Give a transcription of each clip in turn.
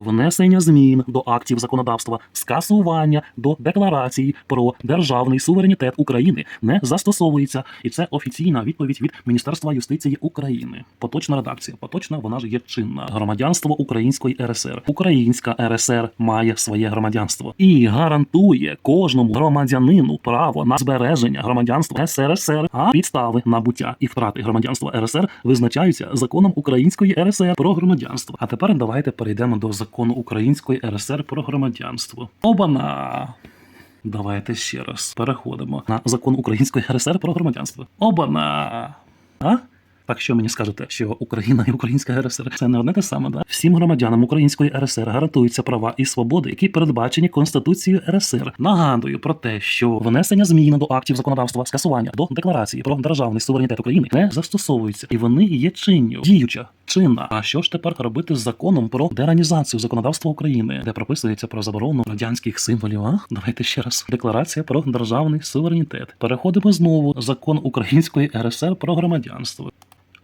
внесення змін до актів законодавства, скасування до декларації про державний суверенітет України не застосовується, і це офіційна відповідь від Міністерства юстиції України. Поточна редакція. Поточна вона ж є чинна. Громадянство Української РСР. Українська РСР має своє громадянство і гарантує кожному громадянину право на збереження громадянства СРСР, а підстави набуття і втрати громадянства РСР визначаються законом Української РСР про громадянство. А тепер давайте перейдемо до закону Української РСР про громадянство. Обана! Давайте ще раз переходимо на закон Української РСР про громадянство. Обана! А? Так що мені скажете, що Україна і Українська РСР це не одне те саме, да? Всім громадянам Української РСР гарантуються права і свободи, які передбачені Конституцією РСР. Нагадую про те, що внесення змін до актів законодавства, скасування до декларації про державний суверенітет України не застосовуються, і вони є чинню, діюча. Чинна. А що ж тепер робити з законом про деранізацію законодавства України, де прописується про заборону радянських символів? А давайте ще раз. Декларація про державний суверенітет. Переходимо знову. Закон Української РСР про громадянство.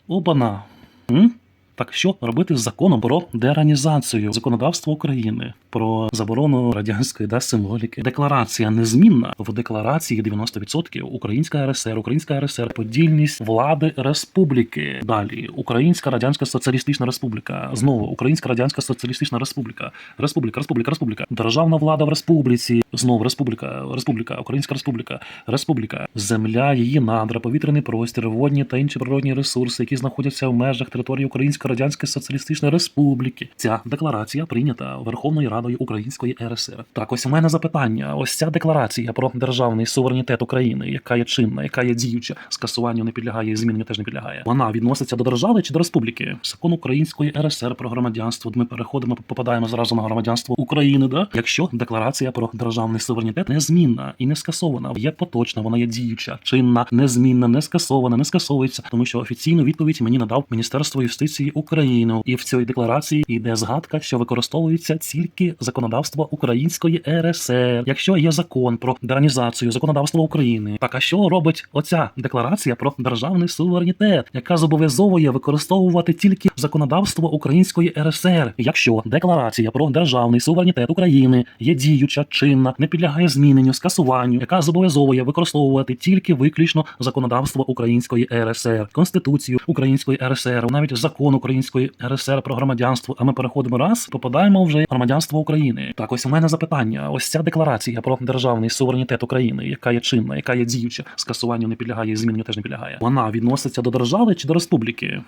Обана. М? Так що робити з законом про деранізацію законодавства України про заборону радянської да, символіки? Декларація незмінна в декларації 90% Українська РСР, Українська РСР, подільність влади республіки. Далі Українська Радянська Соціалістична Республіка. Знову Українська Радянська Соціалістична Республіка. Республіка, Республіка, Республіка. Державна влада в республіці. Знову Республіка, Республіка, Українська Республіка, Республіка, земля, її надра, повітряний простір, водні та інші природні ресурси, які знаходяться в межах території Української Радянської Соціалістичної Республіки. Ця декларація прийнята Верховною Радою Української РСР. Так, ось у мене запитання. Ось ця декларація про державний суверенітет України, яка є чинна, яка є діюча, скасуванню не підлягає зміненню теж не підлягає. Вона відноситься до держави чи до республіки? Закон Української РСР про громадянство. Ми переходимо, попадаємо зразу на громадянство України. Да, якщо декларація про державний суверенітет незмінна і не скасована, є поточна, вона є діюча, чинна, незмінна, не скасована, не скасовується, тому що офіційну відповідь мені надав Міністерство юстиції України, і в цій декларації йде згадка, що використовується тільки законодавство Української РСР. Якщо є закон про деранізацію законодавства України, так а що робить оця декларація про державний суверенітет, яка зобов'язовує використовувати тільки законодавство Української РСР? Якщо декларація про державний суверенітет України є діюча, чинна, не підлягає зміненню, скасуванню, яка зобов'язовує використовувати тільки виключно законодавство Української РСР, Конституцію Української РСР, навіть закон Української РСР про громадянство. А ми переходимо раз, попадаємо вже громадянство України. Так, ось у мене запитання. Ось ця декларація про державний суверенітет України, яка є чинна, яка є діюча, скасуванню не підлягає і теж не підлягає. Вона відноситься до держави чи до республіки?